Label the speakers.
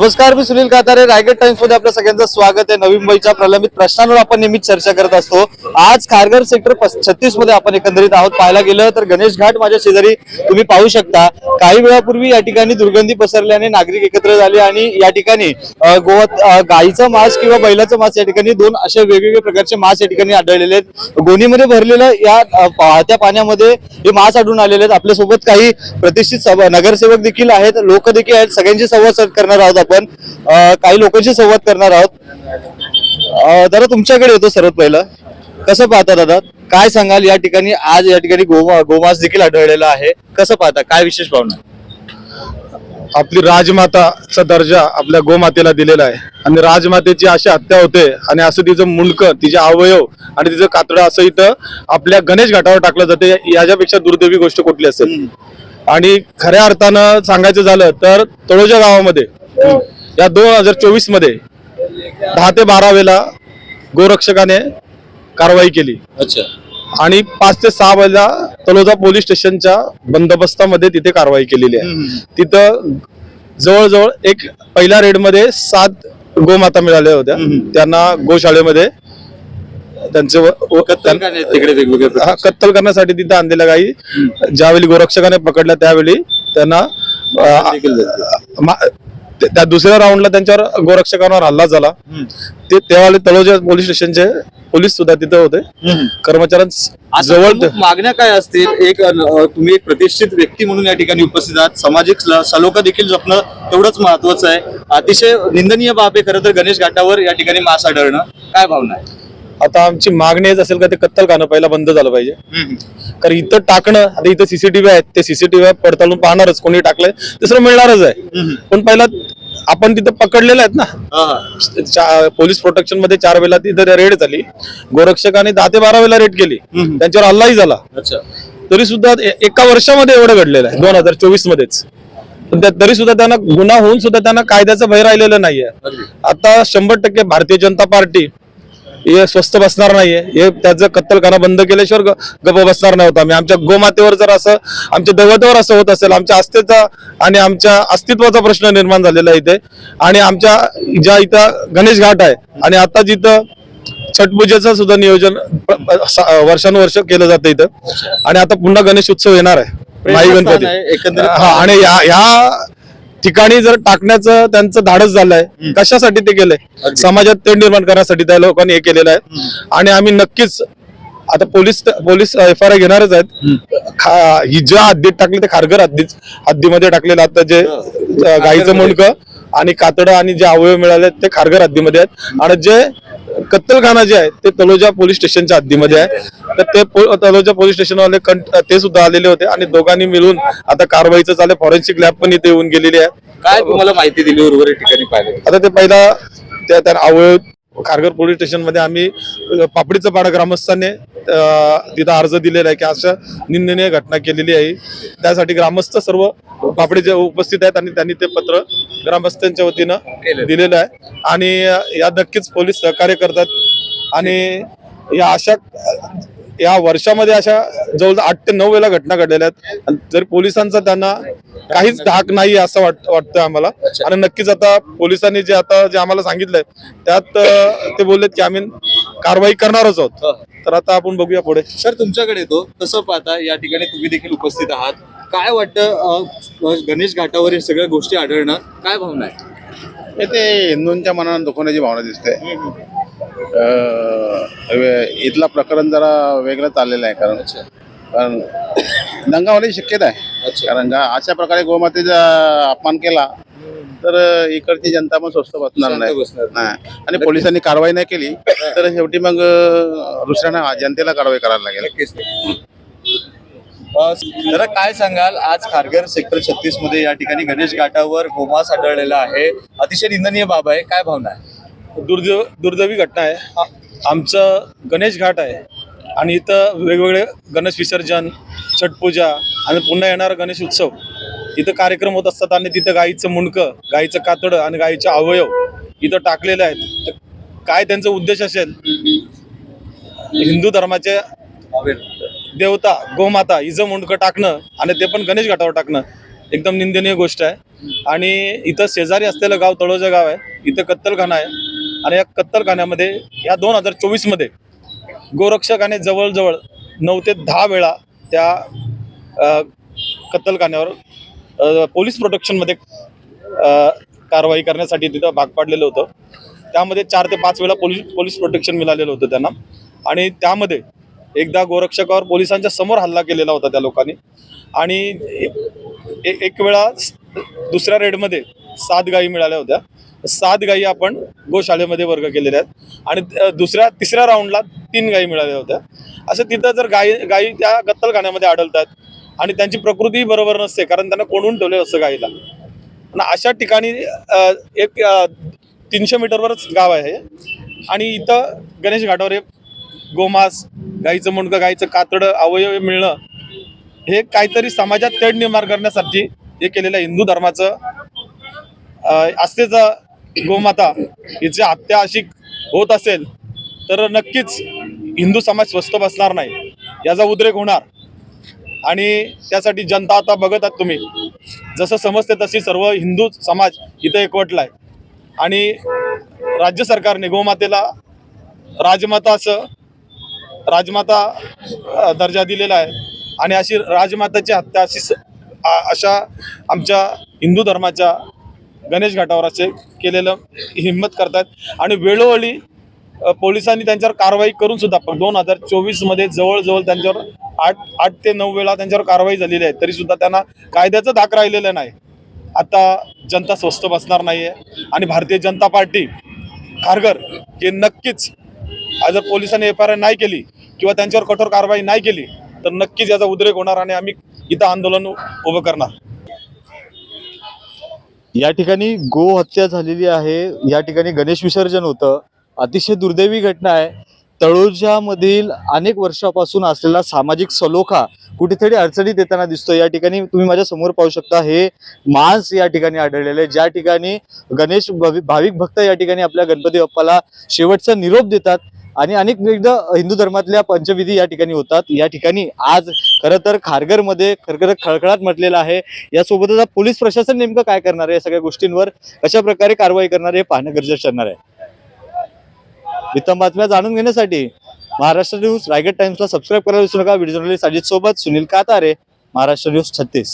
Speaker 1: नमस्कार मी सुनील कातारे रायगड टाइम्समध्ये आपल्या सगळ्यांचं स्वागत आहे. नवी मुंबईच्या प्रलंबित प्रश्नांवर आपण नेहमीच चर्चा करत असतो. आज खारघर सेक्टर छत्तीसमध्ये आपण एकंदरीत आहोत. पाहायला गेलं तर गणेश घाट माझ्या शेजारी तुम्ही पाहू शकता. काही वेळापूर्वी या ठिकाणी दुर्गंधी पसरल्याने नागरिक एकत्र झाले आणि या ठिकाणी गोवात गाईचं मांस किंवा बैलाचं मांस या ठिकाणी दोन असे वेगवेगळे प्रकारचे मांस या ठिकाणी आढळलेले आहेत. गोणीमध्ये भरलेलं या अ, वाहत्या पाण्यामध्ये हे मांस आढळून आलेले आहेत. आपल्यासोबत काही प्रतिष्ठित सभा- नगरसेवक देखील आहेत. लोक देखील आहेत. सगळ्यांशी संवाद करणार आहोत आपण काही लोकांशी संवाद करणार आहोत. दादा तुमच्याकडे येतो सर्वात पहिलं. कसं पाहता दादा? काय सांगाल या ठिकाणी? आज या ठिकाणी गोमा गोमांस देखील आढळलेला आहे. कसं पाहता? काय विशेष भावना
Speaker 2: आपली राजमाताचा दर्जा आपल्या गोमातेला दिलेला आहे. आणि राजमातेची अशी हत्या होते आणि असं तिचं मुंडकं तिचे अवयव आणि तिचं कातडं असं इथं आपल्या गणेश घाटावर टाकलं जाते. याच्यापेक्षा दुर्दैवी गोष्ट कुठली असेल? आणि खऱ्या अर्थानं सांगायचं झालं तर तळोजा गावामध्ये या दोन हजार चोवीसमध्ये दहा ते बारा वेळेला गोरक्षकाने कारवाई केली.
Speaker 1: अच्छा.
Speaker 2: आणि पाच ते सहा वेळेला तलोजा पोलीस स्टेशनच्या बंदोबस्तामध्ये तिथे कारवाई केलेली आहे. तिथं जवळजवळ एक पहिल्या रेडमध्ये सात गोमाता मिळाल्या होत्या. त्यांना गोशाळेमध्ये त्यांचे. हा, कत्तल करण्यासाठी तिथे आणलेल्या गायी ज्यावेळी गोरक्षकाने पकडल्या त्यावेळी त्यांना त्या दुसऱ्या राऊंडला त्यांच्यावर गोरक्षकांवर हल्ला झाला. ते त्यावेळी तळोजा पोलीस स्टेशनचे पोलीस सुद्धा तिथे होते.
Speaker 1: हम्म.
Speaker 2: कर्मचाऱ्यांजवळ
Speaker 1: जवळ मागण्या काय असतील? एक तुम्ही एक प्रतिष्ठित व्यक्ती म्हणून या ठिकाणी उपस्थित आहात. सामाजिक सल- सलोखा देखील जपणं तेवढंच महत्वाचं आहे. अतिशय निंदनीय बाब आहे खरं तर गणेश घाटावर या ठिकाणी मास आढळणं काय भावना आहे?
Speaker 2: आता आमची मागणी हेच असेल का ते कत्तल खाणं पहिला बंद झालं पाहिजे. कारण इथं टाकणं आता इथं सीसीटीव्ही आहेत. ते सीसीटीव्ही पडताळून पाहणारच. कोणी टाकलंय दुसरं मिळणारच आहे. पण पहिला आपण तिथं पकडलेलं आहेत ना. पोलीस प्रोटेक्शनमध्ये चार वेळेला तिथं रेड झाली. गोरक्षकाने दहा ते बारा वेळेला रेड केली. त्यांच्यावर हल्लाही झाला.
Speaker 1: अच्छा.
Speaker 2: तरी सुद्धा एका वर्षामध्ये एवढं घडलेलं आहे दोन हजार चोवीस मध्येच. तरी सुद्धा त्यांना गुन्हा होऊन सुद्धा त्यांना कायद्याचं भय राहिलेलं नाहीये. आता शंभर टक्के भारतीय जनता पार्टी हे स्वस्त बसणार नाहीये. हे त्याचं कत्तलखाना बंद केल्याशिवाय ग- गप बसणार नाही होता आम्ही. आमच्या गोमातेवर जर असं आमच्या दैवतावर असं होत असेल आमच्या अस्तित्वाचा आणि आमच्या अस्तित्वाचा प्रश्न निर्माण झालेला आहे इथे. आणि आमच्या ज्या इथं गणेश घाट आहे आणि आता जिथं छठ पूजेचं सुद्धा नियोजन वर्षानुवर्ष केलं जातं इथं. आणि आता पुन्हा गणेश उत्सव येणार आहे. माई गणपती. हा आणि या ह्या ठिकाणी जर टाकण्याचं त्यांचं धाडस झालंय कशासाठी ते केलंय. समाजात ते निर्माण करण्यासाठी त्या लोकांनी हे केलेलं आहे. आणि आम्ही नक्कीच आता police police F I R घेणारच आहेत ही ज्या हद्दीत टाकले ते खारघर हद्दीत हद्दीमध्ये टाकलेलं आता जे गाईचं मुंडकं आणि कातडं आणि जे अवयव मिळाले ते खारघर हद्दीमध्ये आहेत. आणि जे कत्तलखाना जे आहे ते तलोजा पोलीस स्टेशनच्या हद्दीमध्ये आहे. तर ते तलोजा पोलीस स्टेशनवाले ते सुद्धा आलेले होते आणि दोघांनी मिळून आता कारवाईचं चालू फॉरेन्सिक लॅब पण इथे येऊन गेलेली आहे.
Speaker 1: काय तुम्हाला माहिती दिली उर्वरित ठिकाणी पाहिलं?
Speaker 2: आता ते पहिला त्या त्या अवयव खारघर पोलीस स्टेशनमध्ये आम्ही पापडीचं पाडा ग्रामस्थांनी तिथं अर्ज दिलेला आहे की अशा निंदनीय घटना केलेली आहे. त्यासाठी ग्रामस्थ सर्व पापडीचे उपस्थित आहेत आणि त्यांनी ते पत्र ग्रामस्थांच्या वतीनं. दिलेलं आहे. आणि या नक्कीच पोलीस सहकार्य करतात. आणि या अशा या वर्षामध्ये अशा जवळजवळ आठ ते नऊ वेळेला घटना घडलेल्या आहेत. आणि जर पोलिसांचा त्यांना काहीच धाक नाही असं वाट वाटतं आम्हाला. आणि नक्कीच आता पोलिसांनी जे आता जे आम्हाला सांगितलंय त्यात ते बोललेत की आम्ही कारवाई करणारच आहोत. तर आता आपण बघूया पुढे.
Speaker 1: सर तुमच्याकडे येतो. कसं पाहता या ठिकाणी तुम्ही देखील उपस्थित आहात. काय वाटतं गणेश घाटावर हे सगळ्या गोष्टी आढळणं? काय भावना आहे?
Speaker 3: हे ते हिंदूंच्या मनात दुखवण्याची भावना दिसते. इथला प्रकरण जरा वेगळं चाललेलं आहे कारण कारण दंगा होण्याची शक्यता आहे. कारण अशा प्रकारे गोमातेचा अपमान केला तर इकडची जनता पण स्वस्त बसणार नाही. आणि पोलिसांनी कारवाई नाही केली तर शेवटी मग दुसऱ्यांना जनतेला कारवाई करायला लागेल.
Speaker 1: जरा काय सांगाल? आज खारघर सेक्टर छत्तीसमध्ये या ठिकाणी गणेश घाटावर गोमास आढळलेला आहे. अतिशय निंदनीय बाब आहे. काय भावना आहे?
Speaker 2: दुर्दैव दुर्दैवी घटना आहे. आ- आमचं गणेश घाट आहे. आणि इथं वेगवेगळे गणेश विसर्जन छटपूजा आणि पुन्हा येणारा गणेश उत्सव. इथं कार्यक्रम होत असतात आणि तिथं गाईचं मुंडकं गाईचं कातडं आणि गाईचे अवयव इथं टाकलेले आहेत. तर काय त्यांचा उद्देश असेल? हिंदू धर्माचे देवता गोमाता हिचं मुंडकं टाकणं आणि ते पण गणेश घाटावर टाकणं. एकदम निंदनीय गोष्ट आहे. आणि इथं शेजारी असलेलं गाव तळोजा गाव आहे. इथं कत्तलखाना आहे. आणि या कत्तलखान्यामध्ये या दोन हजार चोवीसमध्ये गोरक्षकाने जवळजवळ नऊ ते दहा वेळा त्या कत्तलखान्यावर पोलीस प्रोटेक्शनमध्ये कारवाई करण्यासाठी तिथं भाग पाडलेलं होतं. त्यामध्ये चार ते पाच वेळा पोलीस पोलीस प्रोटेक्शन मिळालेलं होतं त्यांना. आणि त्यामध्ये एकदा गोरक्षकावर पोलिसांच्या समोर हल्ला केलेला होता त्या लोकांनी. आणि एक वेळा दुसऱ्या रेडमध्ये सात गायी मिळाल्या होत्या. सात गायी आपण गोशाळेमध्ये वर्ग केलेल्या आहेत. आणि दुसऱ्या तिसऱ्या राऊंडला तीन गायी मिळाल्या होत्या. असं तिथं जर गायी गायी त्या कत्तलखान्यामध्ये आढळतात आणि त्यांची प्रकृती बरोबर नसते कारण त्यांना कोणून ठेवले असं गायीला आणि अशा ठिकाणी एक तीनशे मीटरवरच गाव आहे आणि इथं गणेश घाटावर हे गोमास गाईचं मुंडकं गाईचं कातडं अवयव मिळणं हे काहीतरी समाजात तेढ निर्माण करण्यासाठी हे केलेलं हिंदू धर्माचं आस्थेचं गोमाता हिची हत्या अशी होत असेल तर नक्कीच हिंदू समाज स्वस्त बसणार नाही. याचा उद्रेक होणार. आणि त्यासाठी जनता आता बघत आहात तुम्ही. जसं समजते तशी सर्व हिंदू समाज इथं आहे आणि राज्य सरकारने गोमातेला राजमाता असं राजमाता दर्जा दिलेला आहे. आणि अशी राजमाताची हत्या अशी स- अशा आमच्या हिंदू धर्माच्या गणेश घाटावर असे केलेलं हिंमत करतात. आणि वेळोवेळी पोलिसांनी त्यांच्यावर कारवाई करून सुद्धा दोन हजार चोवीसमध्ये जवळजवळ त्यांच्यावर आठ आठ ते नऊ वेळा त्यांच्यावर कारवाई झालेली आहे. तरी सुद्धा त्यांना कायद्याचं धाक राहिलेलं नाही. आता जनता स्वस्त बसणार नाही आहे आणि भारतीय जनता पार्टी खारघर हे नक्कीच जर पोलिसांनी एफ आय आर नाही केली किंवा त्यांच्यावर कठोर कारवाई नाही केली तर नक्कीच याचा उद्रेक होणार आणि आम्ही इथं आंदोलन उभं करणार.
Speaker 1: या ठिकाणी गो हत्या झालेली आहे. या ठिकाणी गणेश विसर्जन होतं. अतिशय दुर्दैवी घटना आहे. तळोजामधील अनेक वर्षापासून असलेला सामाजिक सलोखा कुठेतरी अडचणीत येताना दिसतो या ठिकाणी तुम्ही माझ्यासमोर पाहू शकता हे मांस या ठिकाणी आढळलेलं आहे. ज्या ठिकाणी गणेश भाविक भक्त या ठिकाणी आपल्या गणपती बाप्पाला शेवटचा निरोप देतात. आणि अनेक विविध हिंदू धर्मातल्या पंचविधी या ठिकाणी होतात. या ठिकाणी आज खरं तर खारघरमध्ये खरखर खळखळाट म्हटलेला आहे. यासोबतच आता पोलीस प्रशासन नेमकं काय करणार आहे या सगळ्या गोष्टींवर कशा प्रकारे कारवाई करणार हे पाहणं गरजेचं ठरणार आहे. इतर बातम्या जाणून घेण्यासाठी महाराष्ट्र न्यूज रायगड टाइम्सला सबस्क्राईब करायला विसरू नका. व्हिडिओ जर्नलिस्ट अजित सोबत सुनील कातारे महाराष्ट्र न्यूज छत्तीस.